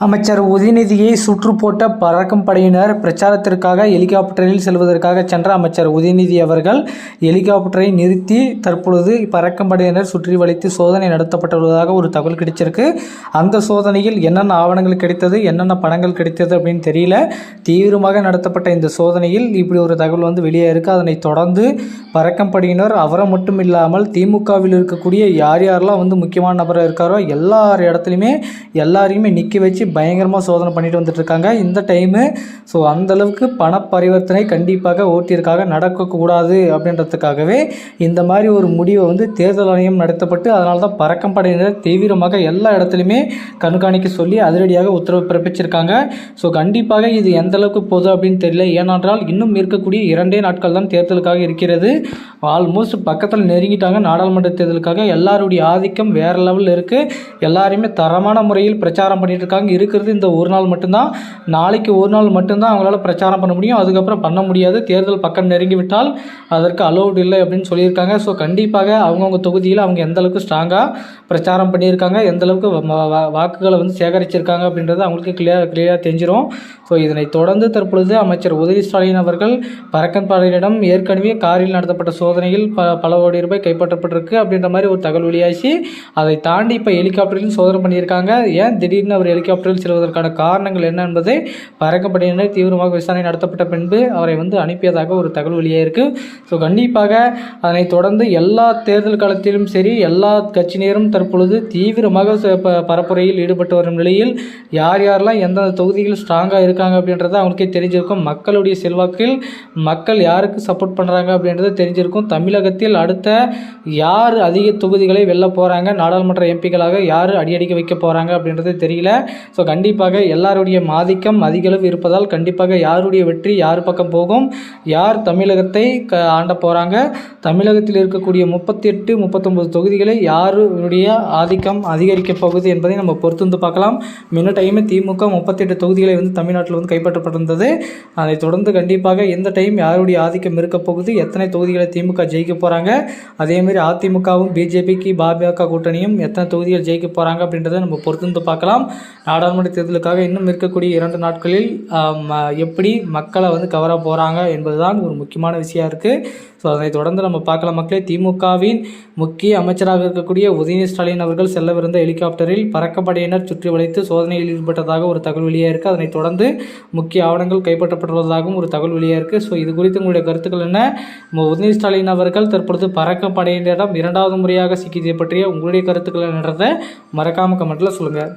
அமைச்சர் உதயநிதியை சுற்று போட்ட பறக்கும் படையினர் பிரச்சாரத்திற்காக ஹெலிகாப்டரில் செல்வதற்காக சென்ற அமைச்சர் உதயநிதி அவர்கள் ஹெலிகாப்டரை நிறுத்தி தற்பொழுது பறக்கும் படையினர் சுற்றி வளைத்து சோதனை நடத்தப்பட்டுள்ளதாக ஒரு தகவல் கிடைச்சிருக்கு. அந்த சோதனையில் என்னென்ன ஆவணங்கள் கிடைத்தது என்னென்ன பணங்கள் கிடைத்தது அப்படின்னு தெரியல. தீவிரமாக நடத்தப்பட்ட இந்த சோதனையில் இப்படி ஒரு தகவல் வந்து வெளியே இருக்குது அதனை தொடர்ந்து பறக்கும் படையினர் அவரை மட்டும் இல்லாமல் திமுகவில் இருக்கக்கூடிய யார் யாரெல்லாம் வந்து முக்கியமான நபராக இருக்காரோ எல்லார் இடத்துலையுமே எல்லாரையுமே நிற்க வச்சு பயங்கரமாக சோதனை பண்ணிட்டு வந்துட்டு இருக்காங்க இந்த டைமு ஸோ அந்தளவுக்கு பண பரிவர்த்தனை கண்டிப்பாக ஓட்டியிருக்காக நடக்கக்கூடாது அப்படின்றதுக்காகவே இந்த மாதிரி ஒரு முடிவை வந்து தேர்தல் ஆணையம் நடத்தப்பட்டு அதனால தான் பறக்கம் படையினர் தீவிரமாக எல்லா இடத்துலையுமே கண்காணிக்க சொல்லி அதிரடியாக உத்தரவு பிறப்பிச்சிருக்காங்க. ஸோ கண்டிப்பாக இது எந்த அளவுக்கு போதும் அப்படின்னு தெரியல. ஏனென்றால் இன்னும் இருக்கக்கூடிய இரண்டே நாட்கள் தான் தேர்தலுக்காக இருக்கிறது. ஆல்மோஸ்ட் பக்கத்தில் நெருங்கிட்டாங்க. நாடாளுமன்ற தேர்தலுக்காக எல்லாருடைய ஆதிக்கம் வேறு லெவலில் இருக்குது எல்லாருமே தரமான முறையில் பிரச்சாரம் பண்ணிட்டு இருக்காங்க. இருக்கிறது இந்த ஒரு நாள் மட்டும்தான். நாளைக்கு ஒரு நாள் மட்டும்தான் அவங்களால பிரச்சாரம் பண்ண முடியும். அதுக்கப்புறம் பண்ண முடியாது. தேர்தல் பக்கம் நெருங்கி விட்டால் அதற்கு அலௌடு இல்லை அப்படின்னு சொல்லியிருக்காங்க. ஸோ கண்டிப்பாக அவங்கவுங்க தொகுதியில் அவங்க எந்த அளவுக்கு ஸ்ட்ராங்காக பிரச்சாரம் பண்ணியிருக்காங்க எந்த அளவுக்கு வாக்குகளை வந்து சேகரிச்சிருக்காங்க அப்படின்றது அவங்களுக்கு கிளியர் கிளியராக தெரிஞ்சிடும் ஸோ இதனை தொடர்ந்து தற்பொழுது அமைச்சர் உதவி ஸ்டாலின் அவர்கள் பறக்கன்பாளையிடம் ஏற்கனவே காரில் நடத்தப்பட்ட சோதனையில் ப பல கோடி ரூபாய் கைப்பற்றப்பட்டிருக்கு அப்படின்ற மாதிரி ஒரு தகவல் வெளியாகி அதை தாண்டி இப்போ ஹெலிகாப்டரிலும் சோதனை பண்ணியிருக்காங்க. ஏன் திடீர்னு அவர் ஹெலிகாப்டரில் செல்வதற்கான காரணங்கள் என்ன என்பதை பறக்கப்படையினர் தீவிரமாக விசாரணை நடத்தப்பட்ட பின்பு அவரை வந்து அனுப்பியதாக ஒரு தகவல் வெளியாயிருக்கு ஸோ கண்டிப்பாக அதனை தொடர்ந்து எல்லா தேர்தல் காலத்திலும் சரி எல்லா கட்சியினரும் தற்பொழுது தீவிரமாக பரப்புரையில் ஈடுபட்டு வரும் நிலையில் யார் யாரெல்லாம் எந்தெந்த தொகுதியில் ஸ்ட்ராங்காக இருக்காங்க அப்படின்றது அவங்களுக்கே தெரிஞ்சிருக்கும். மக்களுடைய செல்வாக்கில் மக்கள் யாருக்கு சப்போர்ட் பண்ணுறாங்க அப்படின்றது தெரிஞ்சிருக்கும். தமிழகத்தில் அடுத்த யார் அதிக தொகுதிகளை வெல்ல போகிறாங்க நாடாளுமன்ற எம்பிக்களாக யார் அடியடிக்க வைக்க போகிறாங்க அப்படின்றது தெரியல. ஸோ கண்டிப்பாக எல்லாருடைய ஆதிக்கம் அதிகளவு இருப்பதால் கண்டிப்பாக யாருடைய வெற்றி யார் பக்கம் போகும்? யார் தமிழகத்தை க ஆண்ட போகிறாங்க தமிழகத்தில் இருக்கக்கூடிய முப்பத்தி எட்டு முப்பத்தொம்பது தொகுதிகளை யாருடைய ஆதிக்கம் அதிகரிக்கப் போகுது என்பதை நம்ம பொறுத்து வந்து பார்க்கலாம். முன்ன டைமே திமுக முப்பத்தெட்டு தொகுதிகளை வந்து தமிழ்நாட்டில் வந்து கைப்பற்றப்பட்டிருந்தது. அதைத் தொடர்ந்து கண்டிப்பாக எந்த டைம் யாருடைய ஆதிக்கம் இருக்க போகுது? எத்தனை தொகுதிகளை திமுக ஜெயிக்க போகிறாங்க அதேமாதிரி அதிமுகவும் பிஜேபிக்கு பாஜக கூட்டணியும் எத்தனை தொகுதிகள் ஜெயிக்க போகிறாங்க அப்படின்றத நம்ம பொறுத்து வந்து பார்க்கலாம். நாடாளுமன்ற தேர்தலுக்காக இன்னும் இருக்கக்கூடிய இரண்டு நாட்களில் எப்படி மக்களை வந்து கவர போகிறாங்க என்பதுதான் ஒரு முக்கியமான விஷயம் இருக்குது ஸோ அதனை தொடர்ந்து நம்ம பார்க்கலாம் மக்களே. திமுகவின் முக்கிய அமைச்சராக இருக்கக்கூடிய உதயநிதி ஸ்டாலின் அவர்கள் செல்லவிருந்த ஹெலிகாப்டரில் பறக்கப்படையினர் சுற்றி வளைத்து சோதனையில் ஈடுபட்டதாக ஒரு தகவல் வெளியாக இருக்குது அதனைத் தொடர்ந்து முக்கிய ஆவணங்கள் கைப்பற்றப்பட்டுள்ளதாகவும் ஒரு தகவல் வெளியாக இருக்குது ஸோ இது குறித்து உங்களுடைய கருத்துக்கள் என்ன? உதயநிதி ஸ்டாலின் அவர்கள் தற்பொழுது பறக்கப்படையினரிடம் இரண்டாவது முறையாக சிக்கியதை பற்றிய உங்களுடைய கருத்துக்கள் என்னன்றதை மறக்காமல் கமெண்ட்டில் சொல்லுங்கள்